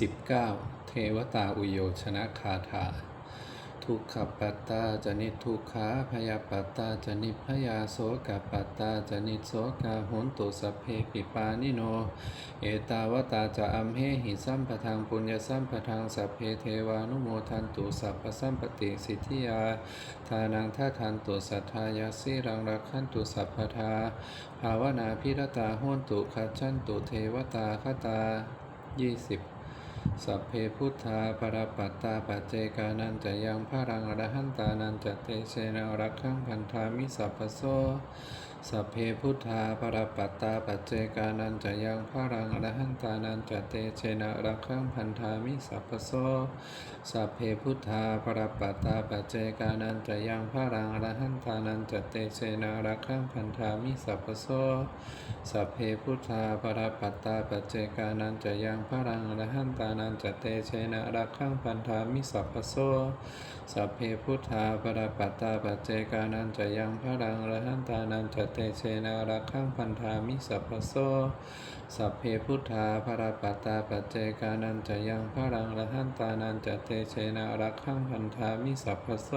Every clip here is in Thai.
19 เทวตาอุโยชนะคาถา ทุกขปัตตาจนิทุกขาพยาปัตตาจนิพยาโสกปัตตาจนิโสกาหุนตุสเพปิปานิโน เอตาวตาจะอัมเหหิสัมปทางปุญญสัมปทางสัพเพเทวานุโมทันตุสัพพสัมปติสิทธิยา ทานังท่าทันตุสัทธายาสิรังรักขันตุสัพพทาภาวนาพิรตาโหนตุขัจฉันตุเทวตาคตายี่ สัพเพพุทธาปรปัตตาปัจเจกานันจะยังพระรังอรหันตานันจะเตเชนะรักขังพันธามิสัพพโส สัพเพพุทธาปรปัตตาปัจเจกานันจะยังพระรังอรหันตานันจะเตเชนะรักขังพันธามิสัพพโสสัพเพพุทธาปรปัตตาปัจเจกานันจะยังพระรังอรหันตานันจะเตเชนะรักขังพันธามิสัพพโสสัพเพพุทธาปรปัตตาปัจเจกานันจะยังพระรังอรหันตานันจะเตเชนะรักขังพันธามิสัพพโสสัพเพพุทธาปรปัตตาปัจเจกานันจะยังพระรังอรหันตานันจะเตเชนะรักขังพันธามิสัพพโสสัพเพพุทธาปราปัตตาปัจเจกานันจะยังพระรังอรหันตานันจะเตเชนะรักขังพันธามิสัพพโส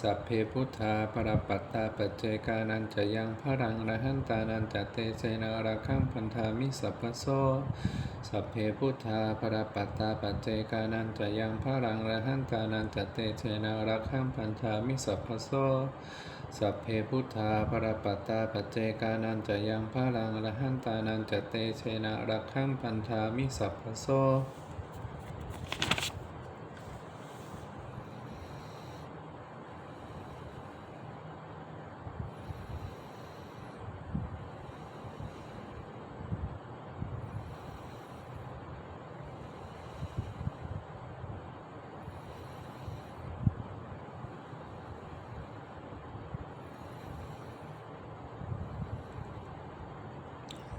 สัพเพพุทธาปรปัตตาปัจเจกานันจะยังพระรังอรหันตานันจะเตเชนะระขังพันธามิสัพพโสสัพเพพุทธาปรปัตตาปัจเจกานันจะยังพระรังอรหันตานันจะเตเชนะระขังพันธามิสัพพโส สัพเพพุทธาภรปัตตาปัจเจกานันจะยังพระลังระหันตานันจะเตเชนะรักขังพันธามิสัพพโส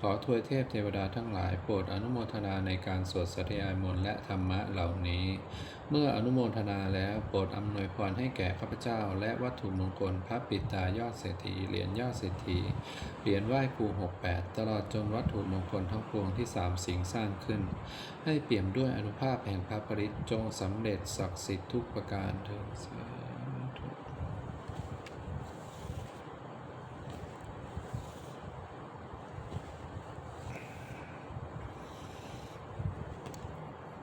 ขอทวยเทพเทวดาทั้งหลายโปรดอนุโมทนาในการสวดสาธยายมนต์และธรรมะเหล่านี้ เมื่ออนุโมทนาแล้วโปรดอำนวยพรให้แก่ข้าพเจ้า และวัตถุมงคลพระปิตายอดเศรษฐีเหรียญยอดเศรษฐีเหรียญไหว้ครู68 ตลอดจนวัตถุมงคลทั้งปวงที่สามสิงสร้างขึ้น ให้เปี่ยมด้วยอนุภาพแห่งพระปริตจงสำเร็จศักดิ์สิทธิ์ทุกประการเถิดสา